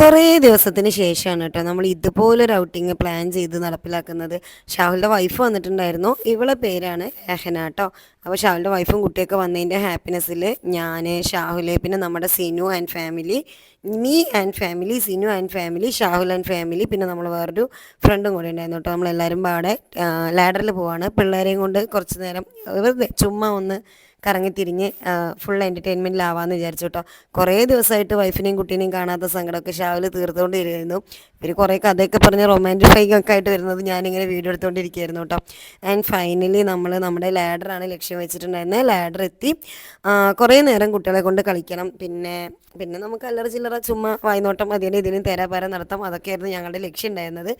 കുറേ ദിവസത്തിന് ശേഷമാണ് കേട്ടോ നമ്മൾ ഇതുപോലൊരു ഔട്ടിങ് പ്ലാൻ ചെയ്ത് നടപ്പിലാക്കുന്നത്. ഷാഹുലിന്റെ വൈഫ് വന്നിട്ടുണ്ടായിരുന്നു. ഇവളെ പേരാണ് രഹന കേട്ടോ അപ്പോൾ ഷാഹുലിന്റെ വൈഫും കുട്ടിയൊക്കെ വന്നതിന്റെ ഹാപ്പിനെസ്സിൽ ഞാൻ ഷാഹുലെ പിന്നെ നമ്മുടെ Sinu and family me and family Sinu and family Shahul and family പിന്നെ നമ്മൾ വേറൊരു ഫ്രണ്ടും കൂടെ ഉണ്ടായിരുന്നു കേട്ടോ നമ്മളെല്ലാവരും പാടെ ലാഡറിൽ പോവാണ്. പിള്ളേരെയും കൊണ്ട് കുറച്ച് നേരം വെറുതെ ചുമ്മാ ഒന്ന് കറങ്ങിത്തിരിഞ്ഞ് ഫുൾ എന്റർടൈൻമെന്റിലാവാമെന്ന് വിചാരിച്ചു കേട്ടോ കുറേ ദിവസമായിട്ട് വൈഫിനെയും കുട്ടീനെയും കാണാത്ത സങ്കടമൊക്കെ ഷാവിൽ തീർത്തുകൊണ്ടിരുന്നു ഇവർ കുറേ കഥയൊക്കെ പറഞ്ഞ് റൊമാന്റിക് ഫൈക്കൊക്കെ ആയിട്ട് വരുന്നത് ഞാനിങ്ങനെ വീഡിയോ എടുത്തുകൊണ്ടിരിക്കുകയായിരുന്നു കേട്ടോ ആൻഡ് ഫൈനലി നമ്മൾ നമ്മുടെ ലാഡറാണ് ലക്ഷ്യം വെച്ചിട്ടുണ്ടായിരുന്നത് ലാഡർ എത്തി. കുറേ നേരം കുട്ടികളെ കൊണ്ട് കളിക്കണം. പിന്നെ പിന്നെ നമുക്ക് അല്ലറ ചില്ലറ ചുമ്മാ വായ്നോട്ടം അതിന് ഇതിനും തേരാപാര നടത്താം. അതൊക്കെയായിരുന്നു ഞങ്ങളുടെ ലക്ഷ്യം ഉണ്ടായിരുന്നത്.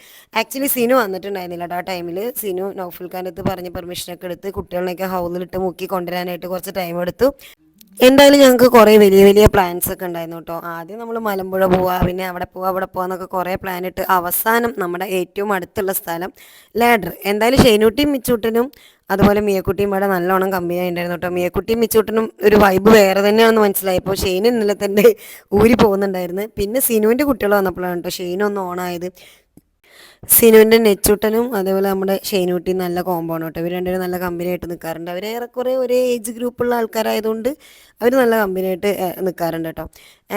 ആക്ച്വലി സിനു വന്നിട്ടുണ്ടായിരുന്നില്ല കേട്ടോ ആ ടൈമിൽ സിനു നൗഫുൽ ഖാനത്ത് പറഞ്ഞ് പെർമിഷനൊക്കെ എടുത്ത് കുട്ടികളെയൊക്കെ ഹൗസിലിട്ട് മുക്കി കൊണ്ടുവരാനായിട്ട് കുറച്ച് ടൈം എടുത്തു. എന്തായാലും ഞങ്ങൾക്ക് കുറേ വലിയ വലിയ പ്ലാൻസ് ഒക്കെ ഉണ്ടായിരുന്നു കേട്ടോ ആദ്യം നമ്മൾ മലമ്പുഴ പോവുക പിന്നെ അവിടെ പോവുക അവിടെ പോവുക എന്നൊക്കെ കുറേ പ്ലാൻ ഇട്ട് അവസാനം നമ്മുടെ ഏറ്റവും അടുത്തുള്ള സ്ഥലം ലാഡർ. എന്തായാലും ഷെയ്നൂട്ടിയും മിച്ചൂട്ടനും അതുപോലെ മിയക്കുട്ടിയും ഇവിടെ നല്ലോണം കമ്പനി ഉണ്ടായിരുന്നു കേട്ടോ മിയക്കുട്ടിയും മിച്ചൂട്ടനും ഒരു വൈബ് വേറെ തന്നെയാണെന്ന് മനസ്സിലായപ്പോൾ ഷെയ്ൻ ഇന്നലെ തന്നെ ഊരി പോകുന്നുണ്ടായിരുന്നു. പിന്നെ സിനുവിന്റെ കുട്ടികൾ വന്നപ്പോഴാണ് കേട്ടോ ഷെയ്ൻ ഒന്ന് ഓണായത് സിനുവിന്റെ നെച്ചൂട്ടനും അതേപോലെ നമ്മുടെ ഷെയ്നൂട്ടി നല്ല കോമ്പൗണ്ട് കേട്ടോ. ഇവർ രണ്ടുപേരും നല്ല കമ്പനിയായിട്ട് നിൽക്കാറുണ്ട് അവർ ഏറെക്കുറെ ഒരേ ഏജ് ഗ്രൂപ്പുള്ള ആൾക്കാരായതുകൊണ്ട് അവർ നല്ല കമ്പനിയായിട്ട് നിൽക്കാറുണ്ട് കേട്ടോ.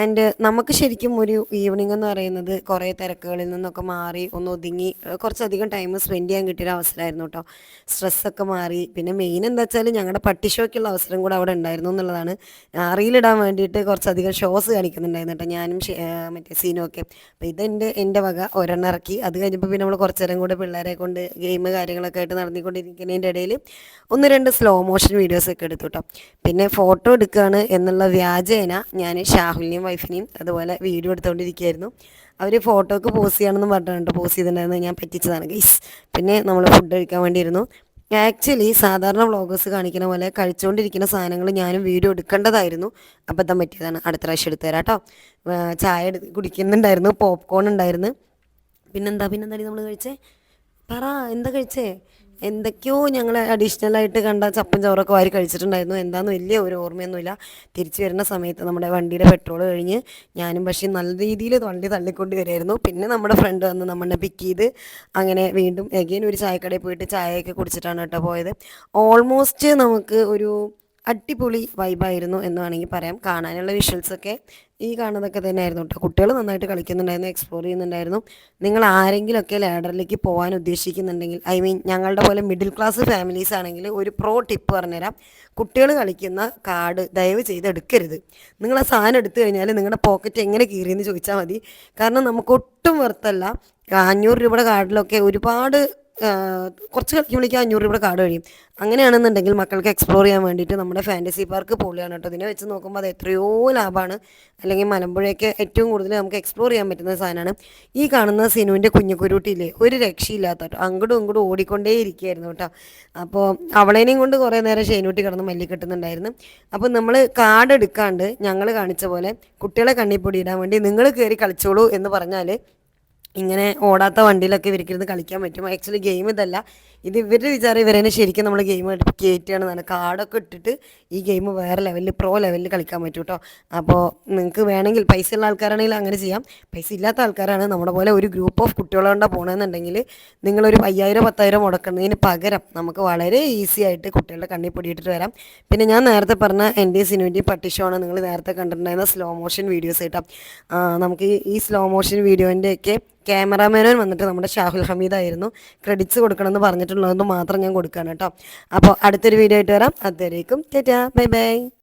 ആൻഡ് നമുക്ക് ശരിക്കും ഒരു ഈവനിങ് എന്ന് പറയുന്നത് കുറേ തിരക്കുകളിൽ നിന്നൊക്കെ മാറി ഒന്ന് ഒതുങ്ങി കുറച്ചധികം ടൈം സ്പെൻഡ് ചെയ്യാൻ കിട്ടിയൊരു അവസരമായിരുന്നു കേട്ടോ. സ്ട്രെസ്സൊക്കെ മാറി. പിന്നെ മെയിൻ എന്താ വെച്ചാൽ ഞങ്ങളുടെ പട്ടി പട്ടിഷോയ്ക്കുള്ള അവസരം കൂടെ അവിടെ ഉണ്ടായിരുന്നു എന്നുള്ളതാണ്. റീലിടാൻ വേണ്ടിയിട്ട് കുറച്ചധികം ഷോസ് കാണിക്കുന്നുണ്ടായിരുന്നു കേട്ടോ. ഞാനും മറ്റേ സീനും ഒക്കെ. അപ്പോൾ ഇതെന്റെ എന്റെ വക ഒരെണ്ണം ഇറക്കി. അത് കഴിഞ്ഞപ്പോൾ പിന്നെ നമ്മൾ കുറച്ചു നേരം കൂടെ പിള്ളേരെ കൊണ്ട് ഗെയിം കാര്യങ്ങളൊക്കെ ആയിട്ട് നടന്നിക്കൊണ്ടിരിക്കുന്നതിന്റെ ഇടയിൽ ഒന്ന് രണ്ട് സ്ലോ മോഷൻ വീഡിയോസ് ഒക്കെ എടുത്തു കേട്ടോ പിന്നെ ഫോട്ടോ എടുക്കുകയാണ് എന്നുള്ള വ്യാജേന ഞാൻ ഷാഹുലിനെയും വൈഫിനെയും അതുപോലെ വീഡിയോ എടുത്തുകൊണ്ടിരിക്കുകയായിരുന്നു അവർ ഫോട്ടോക്ക് പോസ് ചെയ്യണമെന്ന് പറഞ്ഞിട്ടുണ്ട്. പോസ് ചെയ്തിട്ടുണ്ടായിരുന്നു. ഞാൻ പറ്റിച്ചതാണ് ഗൈസ് പിന്നെ നമ്മൾ ഫുഡ് കഴിക്കാൻ വേണ്ടിയിരുന്നു. ആക്ച്വലി സാധാരണ വ്ളോഗേഴ്സ് കാണിക്കുന്ന പോലെ കഴിച്ചുകൊണ്ടിരിക്കുന്ന സാധനങ്ങൾ ഞാനും വീഡിയോ എടുക്കേണ്ടതായിരുന്നു. അബദ്ധം പറ്റിയതാണ്. അടുത്ത പ്രാവശ്യം എടുത്തു തരാം കേട്ടോ ചായ കുടിക്കുന്നുണ്ടായിരുന്നു. പോപ്കോൺ ഉണ്ടായിരുന്നു. പിന്നെന്താ പിന്നെന്താ നമ്മൾ കഴിച്ചേ? പറ എന്താ കഴിച്ചേ? എന്തൊക്കെയോ ഞങ്ങൾ അഡീഷണൽ ആയിട്ട് കണ്ട ചപ്പും ചോറൊക്കെ വാരി കഴിച്ചിട്ടുണ്ടായിരുന്നു. എന്താണെന്ന് വലിയ ഒരു ഓർമ്മയൊന്നുമില്ല. തിരിച്ചു വരുന്ന സമയത്ത് നമ്മുടെ വണ്ടിയുടെ പെട്രോൾ കഴിഞ്ഞ് ഞാനും പക്ഷേ നല്ല രീതിയിൽ വണ്ടി തള്ളിക്കൊണ്ട് വരുമായിരുന്നു പിന്നെ നമ്മുടെ ഫ്രണ്ട് വന്ന് നമ്മളെ പിക്ക് ചെയ്ത് അങ്ങനെ വീണ്ടും എഗെയിൻ ഒരു ചായക്കടയിൽ പോയിട്ട് ചായയൊക്കെ കുടിച്ചിട്ടാണ് കേട്ടോ പോയത്. ഓൾമോസ്റ്റ് നമുക്ക് ഒരു അടിപൊളി വൈബായിരുന്നു എന്ന് വേണമെങ്കിൽ പറയാം. കാണാനുള്ള വിഷ്വൽസൊക്കെ ഈ കാണുന്നതൊക്കെ തന്നെയായിരുന്നു കേട്ടോ കുട്ടികൾ നന്നായിട്ട് കളിക്കുന്നുണ്ടായിരുന്നു എക്സ്പ്ലോർ ചെയ്യുന്നുണ്ടായിരുന്നു. നിങ്ങൾ ആരെങ്കിലുമൊക്കെ ലാഡറിലേക്ക് പോകാൻ ഉദ്ദേശിക്കുന്നുണ്ടെങ്കിൽ ഐ മീൻ ഞങ്ങളുടെ പോലെ മിഡിൽ ക്ലാസ് ഫാമിലീസ് ആണെങ്കിൽ ഒരു പ്രോ ടിപ്പ് പറഞ്ഞുതരാം. കുട്ടികൾ കളിക്കുന്ന കാർഡ് ദയവ് ചെയ്ത് എടുക്കരുത്. നിങ്ങൾ ആ സാധനം എടുത്തു കഴിഞ്ഞാൽ നിങ്ങളുടെ പോക്കറ്റ് എങ്ങനെ കീറിയെന്ന് ചോദിച്ചാൽ മതി. കാരണം നമുക്ക് ഒട്ടും വെറുത്തല്ല അഞ്ഞൂറ് രൂപയുടെ കാർഡിലൊക്കെ ഒരുപാട് കുറച്ച് കളിക്കുമ്പോഴേക്കും അഞ്ഞൂറ് രൂപയുടെ കാർഡ് കഴിയും. അങ്ങനെയാണെന്നുണ്ടെങ്കിൽ മക്കൾക്ക് എക്സ്പ്ലോർ ചെയ്യാൻ വേണ്ടിയിട്ട് നമ്മുടെ ഫാന്റസി പാർക്ക് പൊളിയാണ് കേട്ടോ. ഇതിനെ വെച്ച് നോക്കുമ്പോൾ അത് എത്രയോ ലാഭമാണ് അല്ലെങ്കിൽ മലമ്പുഴയൊക്കെ ഏറ്റവും കൂടുതൽ നമുക്ക് എക്സ്പ്ലോർ ചെയ്യാൻ പറ്റുന്ന സാധനമാണ്. ഈ കാണുന്ന സിനുവിന്റെ കുഞ്ഞുക്കുരുട്ടിയില്ലേ ഒരു രക്ഷയില്ലാത്ത കേട്ടോ. അങ്ങോട്ടും ഇങ്ങോട്ടും ഓടിക്കൊണ്ടേ ഇരിക്കുകയായിരുന്നു കേട്ടോ. അപ്പോൾ അവളേനെയും കൊണ്ട് കുറേ നേരം ഷെയ്നൂട്ടി കിടന്ന് മല്ലി കിട്ടുന്നുണ്ടായിരുന്നു. അപ്പോൾ നമ്മൾ കാർഡ് എടുക്കാണ്ട് ഞങ്ങൾ കാണിച്ച പോലെ കുട്ടികളെ കണ്ണിപ്പൊടിയിടാൻ വേണ്ടി നിങ്ങൾ കയറി കളിച്ചോളൂ എന്ന് പറഞ്ഞാൽ ഇങ്ങനെ ഓടാത്ത വണ്ടിയിലൊക്കെ ഇവർക്കിരുന്ന് കളിക്കാൻ പറ്റും. ആക്ച്വലി ഗെയിം ഇതല്ല. ഇത് ഇവരുടെ വിചാരം ഇവരെന്നെ ശരിക്കും നമ്മൾ ഗെയിം കയറ്റുകയാണെന്നാണ് കാർഡൊക്കെ ഇട്ടിട്ട് ഈ ഗെയിം വേറെ ലെവലിൽ പ്രോ ലെവലിൽ കളിക്കാൻ പറ്റും കേട്ടോ. അപ്പോൾ നിങ്ങൾക്ക് വേണമെങ്കിൽ പൈസ ഉള്ള ആൾക്കാരാണെങ്കിൽ അങ്ങനെ ചെയ്യാം. പൈസ ഇല്ലാത്ത ആൾക്കാരാണ് നമ്മുടെ പോലെ ഒരു ഗ്രൂപ്പ് ഓഫ് കുട്ടികളുടെ പോകണമെന്നുണ്ടെങ്കിൽ നിങ്ങളൊരു അയ്യായിരം പത്തായിരം മുടക്കുന്നതിന് പകരം നമുക്ക് വളരെ ഈസി ആയിട്ട് കുട്ടികളുടെ കണ്ണിൽ പൊടിയിട്ടിട്ട് വരാം. പിന്നെ ഞാൻ നേരത്തെ പറഞ്ഞ എന്റെ സിനുവിന്റെ പട്ടിഷമാണ് നിങ്ങൾ നേരത്തെ കണ്ടിട്ടുണ്ടായിരുന്ന സ്ലോ മോഷൻ വീഡിയോസ് കേട്ടോ. നമുക്ക് ഈ സ്ലോ മോഷൻ വീഡിയോന്റെയൊക്കെ ക്യാമറാമാനൻ വന്നിട്ട് നമ്മുടെ ഷാഹുൽ ഹമീദ് ആയിരുന്നു. ക്രെഡിറ്റ്സ് കൊടുക്കണമെന്ന് പറഞ്ഞിട്ടുള്ളതെന്ന് മാത്രം ഞാൻ കൊടുക്കുകയാണ് കേട്ടോ. അപ്പോൾ അടുത്തൊരു വീഡിയോ ആയിട്ട് വരാം. അതുവരേക്കും ടാറ്റാ ബൈ ബൈ.